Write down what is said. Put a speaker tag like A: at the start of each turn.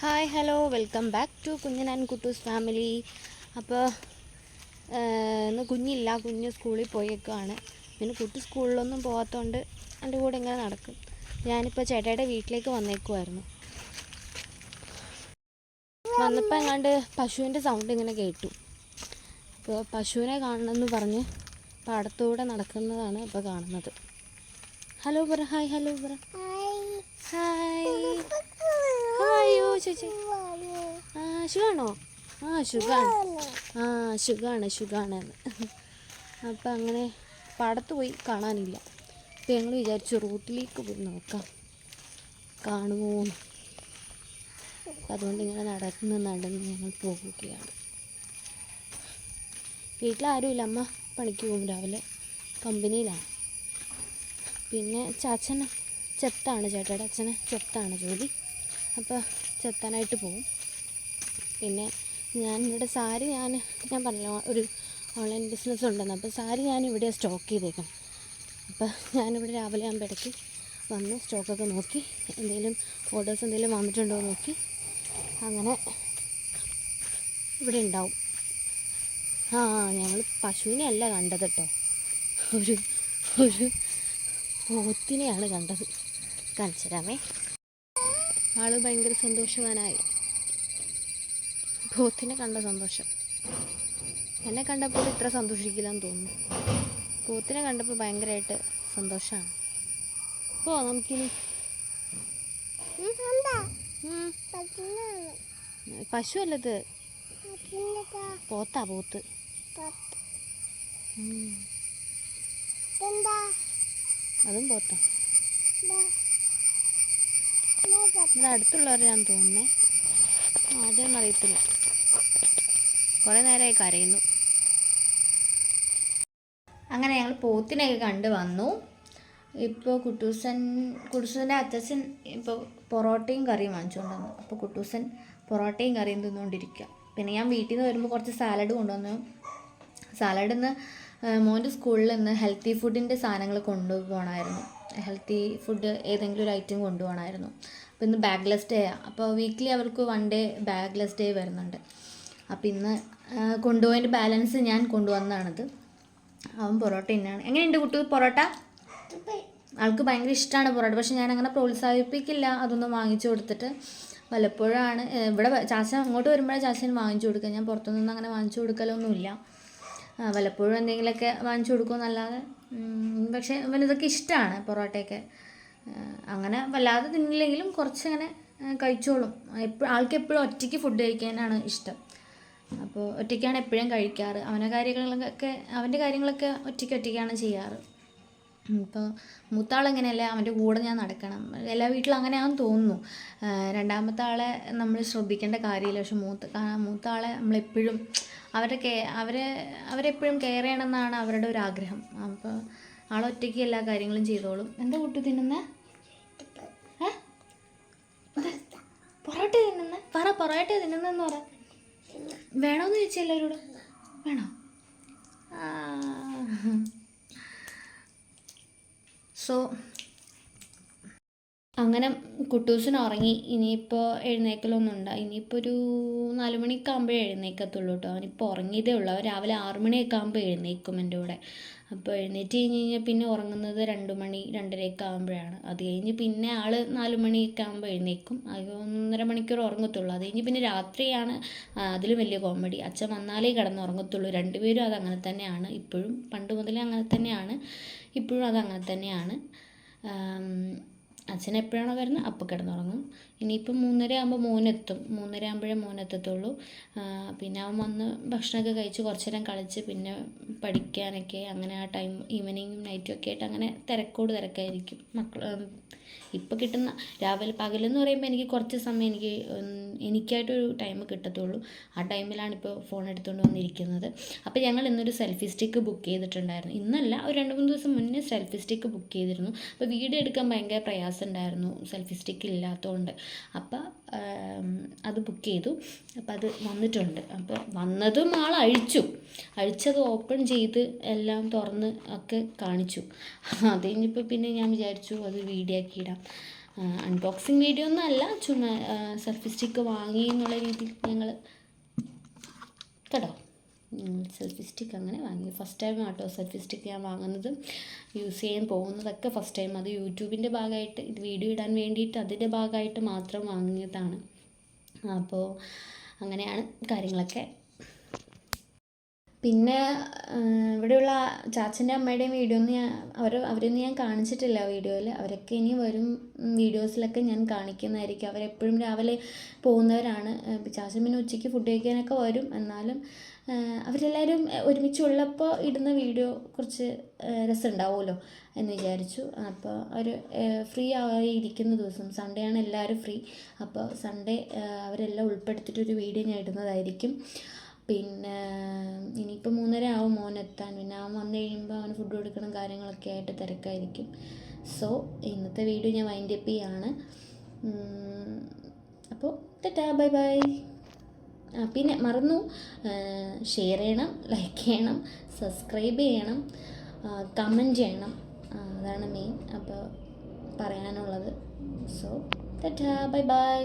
A: Hi hello welcome back to Kunjan and Kuttoos family. അപ്പോൾ ഇന്ന് കുഞ്ഞില്ല കുഞ്ഞ് സ്കൂളിൽ പോയേക്കാണ് പിന്നെ കുട്ടി സ്കൂളിലൊന്നും പോകാത്തതുകൊണ്ട് എന്റെ കൂടെ ഇങ്ങനെ നടക്കും. ഞാനിപ്പോൾ ചേട്ടായുടെ വീട്ടിലേക്ക് വന്നേക്കുമായിരുന്നു വന്നപ്പോൾ എങ്ങാണ്ട് പശുവിന്റെ സൗണ്ട് ഇങ്ങനെ കേട്ടു. അപ്പോൾ പശുവിനെ കാണണമെന്ന് പറഞ്ഞ് പാടത്തൂടെ നടക്കുന്നതാണ് ഇപ്പോൾ കാണുന്നത്. ഹലോ പറ. ഹായ് ഹലോ പറ. ഹായ്. ഹായോ ചേച്ചി. ആ സുഖാണോ ആ സുഖാണ് ആ സുഖാണ് സുഖാണ് അപ്പം അങ്ങനെ പാടത്ത് പോയി കാണാനില്ല. അപ്പം ഞങ്ങൾ വിചാരിച്ചു റൂട്ടിലേക്ക് പോയി നോക്കാം. കാണുമോ. അതുകൊണ്ട് ഇങ്ങനെ നടന്ന് നടന്ന് ഞങ്ങൾ പോകുകയാണ് വീട്ടിലാരുമില്ല അമ്മ പണിക്ക് പോകും രാവിലെ. കമ്പനിയിലാണ്. പിന്നെ ചാച്ചന് ചെത്താണ് ചേട്ടയുടെ അച്ഛന് ചെത്താണ് ജോലി. അപ്പോൾ ചെത്താനായിട്ട് പോകും പിന്നെ ഞാൻ ഇവിടെ സാരി ഞാൻ ഞാൻ പറഞ്ഞല്ലോ ഒരു ഓൺലൈൻ ബിസിനസ് ഉണ്ടെന്ന്. അപ്പോൾ സാരി ഞാൻ ഇവിടെ സ്റ്റോക്ക് ചെയ്തേക്കാം. അപ്പോൾ ഞാനിവിടെ രാവിലെ ആകുമ്പോഴേക്ക് വന്ന് സ്റ്റോക്കൊക്കെ നോക്കി എന്തെങ്കിലും ഓർഡേഴ്സ് എന്തെങ്കിലും വന്നിട്ടുണ്ടോ എന്ന് നോക്കി. അങ്ങനെ ഇവിടെ ഉണ്ടാവും. ആ ഞങ്ങൾ പശുവിനെ അല്ല കണ്ടത് കേട്ടോ. ഒരു ഒരു ഓത്തിനെയാണ് കണ്ടത്. കാണിച്ചു തരാമേ. ആൾ ഭയങ്കര സന്തോഷവാനായി. പോത്തിനെ കണ്ട സന്തോഷം. എന്നെ കണ്ടപ്പോൾ ഇത്ര സന്തോഷിക്കില്ലെന്ന് തോന്നുന്നു. പോത്തിനെ കണ്ടപ്പോൾ ഭയങ്കരമായിട്ട് സന്തോഷമാണ് ഓ നമുക്കിനി. പശു അല്ലത് പോത്താ പോത്ത്. അതും പോത്താ. ഇവിടെ ഞാൻ തോന്നുന്നേ. ആദ്യമൊന്നും അറിയത്തില്ല. കുറേ നേരമായി കരയുന്നു. അങ്ങനെ ഞങ്ങൾ പോത്തിനെയൊക്കെ കണ്ട് വന്നു. ഇപ്പോൾ കുട്ടൂസൻ കുട്ടൂസന്റെ അച്ഛൻ ഇപ്പോൾ പൊറോട്ടയും കറിയും വാങ്ങിച്ചുകൊണ്ട് വന്നു. അപ്പോൾ കുട്ടൂസൻ പൊറോട്ടയും കറിയും തിന്നുകൊണ്ടിരിക്കുക. പിന്നെ ഞാൻ വീട്ടിൽ നിന്ന് വരുമ്പോൾ കുറച്ച് സാലഡ് കൊണ്ടുവന്നു. സാലഡിൽ നിന്ന് മോന്റെ സ്കൂളിൽ നിന്ന് ഹെൽത്തി ഫുഡിന്റെ സാധനങ്ങൾ കൊണ്ടുപോകണമായിരുന്നു. ഹെൽത്തി ഫുഡ് ഏതെങ്കിലും ഒരു ഐറ്റം കൊണ്ടുപോകണമായിരുന്നു. അപ്പോൾ ഇന്ന് ബാഗ്ലെസ് ഡേ ആണ് അപ്പോൾ വീക്ക്ലി അവർക്ക് വൺ ഡേ ബാഗ്ലെസ് ഡേ വരുന്നുണ്ട്. അപ്പോൾ ഇന്ന് കൊണ്ടുപോയതിന്റെ ബാലൻസ് ഞാൻ കൊണ്ടുവന്നതാണത്. അവൻ പൊറോട്ട തന്നെയാണ് എങ്ങനെയുണ്ട് കുട്ടി പൊറോട്ട? ആൾക്ക് ഭയങ്കര ഇഷ്ടമാണ് പൊറോട്ട. പക്ഷെ ഞാൻ അങ്ങനെ പ്രോത്സാഹിപ്പിക്കില്ല. അതൊന്നും വാങ്ങിച്ചു കൊടുത്തിട്ട് വല്ലപ്പോഴാണ് ഇവിടെ ചാച്ച അങ്ങോട്ട് വരുമ്പോഴേ ചാച്ചൻ വാങ്ങിച്ചു കൊടുക്കുക. ഞാൻ പുറത്തുനിന്ന് അങ്ങനെ വാങ്ങിച്ചു കൊടുക്കലൊന്നുമില്ല. വല്ലപ്പോഴും എന്തെങ്കിലുമൊക്കെ വാങ്ങിച്ചു കൊടുക്കുമെന്നല്ലാതെ പക്ഷേ ഇവനിതൊക്കെ ഇഷ്ടമാണ് പൊറോട്ടയൊക്കെ. അങ്ങനെ വല്ലാതെ തിന്നില്ലെങ്കിലും കുറച്ചങ്ങനെ കഴിച്ചോളും. എപ്പോഴും ആൾക്ക് എപ്പോഴും ഒറ്റയ്ക്ക് ഫുഡ് കഴിക്കാനാണ് ഇഷ്ടം. അപ്പോൾ ഒറ്റയ്ക്കാണ് എപ്പോഴും കഴിക്കാറ്. അവന്റെ കാര്യങ്ങളൊക്കെ അവന്റെ കാര്യങ്ങളൊക്കെ ഒറ്റയ്ക്ക് ഒറ്റയ്ക്കാണ് ചെയ്യാറ്. ഇപ്പോൾ മൂത്താൾ അങ്ങനെയല്ല അവന്റെ കൂടെ ഞാൻ നടക്കണം. എല്ലാ വീട്ടിലും അങ്ങനെയാണെന്ന് തോന്നുന്നു. രണ്ടാമത്തെ ആളെ നമ്മൾ ശ്രദ്ധിക്കേണ്ട കാര്യമില്ല. പക്ഷെ മൂത്ത മൂത്ത ആളെ നമ്മളെപ്പോഴും അവരെ കെ അവരെ അവരെപ്പോഴും കെയർ ചെയ്യണമെന്നാണ് അവരുടെ ഒരു ആഗ്രഹം. അപ്പോൾ ആളൊറ്റയ്ക്ക് എല്ലാ കാര്യങ്ങളും ചെയ്തോളും. എന്താ കുട്ടി തിന്നുന്ന? പൊറോട്ട തിന്നുന്ന? പറ പൊറോട്ട തിന്നുന്നെന്ന് പറ. വേണോന്ന് ചോദിച്ചാൽ എല്ലാവരോടും? വേണോ? സോ അങ്ങനെ കുട്ടൂസിന് ഉറങ്ങി ഇനിയിപ്പോൾ എഴുന്നേക്കലൊന്നും ഉണ്ട് ഇനിയിപ്പോൾ ഒരു നാല് മണിയൊക്കെ ആകുമ്പോഴേ എഴുന്നേക്കത്തുള്ളൂ കേട്ടോ അവനിപ്പോൾ ഉറങ്ങിയതേ ഉള്ളൂ. അവൻ രാവിലെ ആറ് മണിയൊക്കെ ആകുമ്പോൾ എഴുന്നേക്കും എന്റെ കൂടെ. അപ്പോൾ എഴുന്നേറ്റ് കഴിഞ്ഞ് കഴിഞ്ഞാൽ പിന്നെ ഉറങ്ങുന്നത് രണ്ട് മണി രണ്ടരയൊക്കെ ആകുമ്പോഴാണ് അത് കഴിഞ്ഞ് പിന്നെ ആൾ നാല് മണിയൊക്കെ ആകുമ്പോൾ എഴുന്നേക്കും. അത് ഒന്നര മണിക്കൂർ ഉറങ്ങത്തുള്ളൂ അത് കഴിഞ്ഞ് പിന്നെ രാത്രിയാണ് അതിലും വലിയ കോമഡി. അച്ഛൻ വന്നാലേ കിടന്ന് ഉറങ്ങത്തുള്ളൂ രണ്ടുപേരും അത് അങ്ങനെ തന്നെയാണ്. ഇപ്പോഴും പണ്ട് മുതലേ അങ്ങനെ തന്നെയാണ്. ഇപ്പോഴും അത് അങ്ങനെ തന്നെയാണ് അച്ഛൻ എപ്പോഴാണോ വരുന്നത് അപ്പോൾ കിടന്നുറങ്ങും. ഇനിയിപ്പം മൂന്നര ആകുമ്പോൾ മോനെത്തും. മൂന്നര ആകുമ്പോഴേ മോനെത്തത്തുള്ളൂ. പിന്നെ അവൻ വന്ന് ഭക്ഷണമൊക്കെ കഴിച്ച് കുറച്ച് നേരം കളിച്ച് പിന്നെ പഠിക്കാനൊക്കെ അങ്ങനെ ആ ടൈം ഈവനിങ്ങും നൈറ്റും ഒക്കെ ആയിട്ട് അങ്ങനെ തിരക്കോട് തിരക്കായിരിക്കും. മക്കൾ ഇപ്പോൾ കിട്ടുന്ന രാവിലെ പകലെന്ന് പറയുമ്പോൾ എനിക്ക് കുറച്ച് സമയം എനിക്ക് എനിക്കായിട്ടൊരു ടൈം കിട്ടത്തുള്ളൂ. ആ ടൈമിലാണ് ഇപ്പോൾ ഫോൺ എടുത്തുകൊണ്ട് വന്നിരിക്കുന്നത്. അപ്പോൾ ഞങ്ങൾ ഇന്നൊരു സെൽഫി സ്റ്റിക്ക് ബുക്ക് ചെയ്തിട്ടുണ്ടായിരുന്നു. ഇന്നല്ല ഒരു രണ്ട് മൂന്ന് ദിവസം മുന്നേ സെൽഫി സ്റ്റിക്ക് ബുക്ക് ചെയ്തിരുന്നു. അപ്പോൾ വീഡിയോ എടുക്കാൻ ഭയങ്കര പ്രയാസം ഉണ്ടായിരുന്നു. സെൽഫി സ്റ്റിക്ക് ഇല്ലാത്തതുകൊണ്ട് അപ്പോൾ അത് ബുക്ക് ചെയ്തു. അപ്പോൾ അത് വന്നിട്ടുണ്ട്. അപ്പോൾ വന്നതും ആൾ അഴിച്ചു. അഴിച്ചത് ഓപ്പൺ ചെയ്ത് എല്ലാം തുറന്ന് ഒക്കെ കാണിച്ചു. അത് കഴിഞ്ഞപ്പോൾ പിന്നെ ഞാൻ വിചാരിച്ചു അത് വീഡിയോ ആക്കി ഇടാം. അൺബോക്സിങ് വീഡിയോ ഒന്നും അല്ല ചുമ്മാ സെൽഫി സ്റ്റിക്ക് വാങ്ങി എന്നുള്ള രീതിയിൽ ഞങ്ങൾ കേട്ടോ. സെൽഫി സ്റ്റിക്ക് അങ്ങനെ വാങ്ങി. ഫസ്റ്റ് ടൈം ആട്ടോ സെൽഫി സ്റ്റിക്ക് ഞാൻ വാങ്ങുന്നത്. യൂസ് ചെയ്യാൻ പോകുന്നതൊക്കെ ഫസ്റ്റ് ടൈം അത് യൂട്യൂബിന്റെ ഭാഗമായിട്ട് ഇത് വീഡിയോ ഇടാൻ വേണ്ടിയിട്ട് അതിന്റെ ഭാഗമായിട്ട് മാത്രം വാങ്ങിയതാണ്. അപ്പോൾ അങ്ങനെയാണ് കാര്യങ്ങളൊക്കെ. പിന്നെ ഇവിടെയുള്ള ചാച്ചന്റെ അമ്മയുടെയും വീഡിയോ ഒന്നും ഞാൻ അവർ അവരൊന്നും ഞാൻ കാണിച്ചിട്ടില്ല വീഡിയോയിൽ അവരൊക്കെ ഇനി വരും വീഡിയോസിലൊക്കെ ഞാൻ കാണിക്കുന്നതായിരിക്കും. അവരെപ്പോഴും രാവിലെ പോകുന്നവരാണ്. ചാച്ചൻ പിന്നെ ഉച്ചയ്ക്ക് ഫുഡ് കഴിക്കാനൊക്കെ വരും. എന്നാലും അവരെല്ലാവരും ഒരുമിച്ചുള്ളപ്പോൾ ഇടുന്ന വീഡിയോ കുറച്ച് രസമുണ്ടാവുമല്ലോ എന്ന് വിചാരിച്ചു. അപ്പോൾ അവർ ഫ്രീ ആയിരിക്കുന്ന ദിവസം സൺഡേ ആണ് എല്ലാവരും ഫ്രീ അപ്പോൾ സൺഡേ അവരെല്ലാം ഉൾപ്പെടുത്തിയിട്ടൊരു വീഡിയോ ഞാൻ ഇടുന്നതായിരിക്കും. പിന്നെ ഇനിയിപ്പോൾ മൂന്നര ആവും മോൻ എത്താൻ. പിന്നെ അവൻ വന്നു കഴിയുമ്പോൾ അവന് ഫുഡ് കൊടുക്കണം കാര്യങ്ങളൊക്കെ ആയിട്ട് തിരക്കായിരിക്കും. സോ ഇന്നത്തെ വീഡിയോ ഞാൻ വൈൻഡ് അപ്പ് ചെയ്യാണ്. അപ്പോൾ ടാറ്റാ ബൈ ബൈ ആ പിന്നെ മറന്നു. ഷെയർ ചെയ്യണം ലൈക്ക് ചെയ്യണം സബ്സ്ക്രൈബ് ചെയ്യണം കമന്റ് ചെയ്യണം. അതാണ് മെയിൻ അപ്പോൾ പറയാനുള്ളത്. So tata bye bye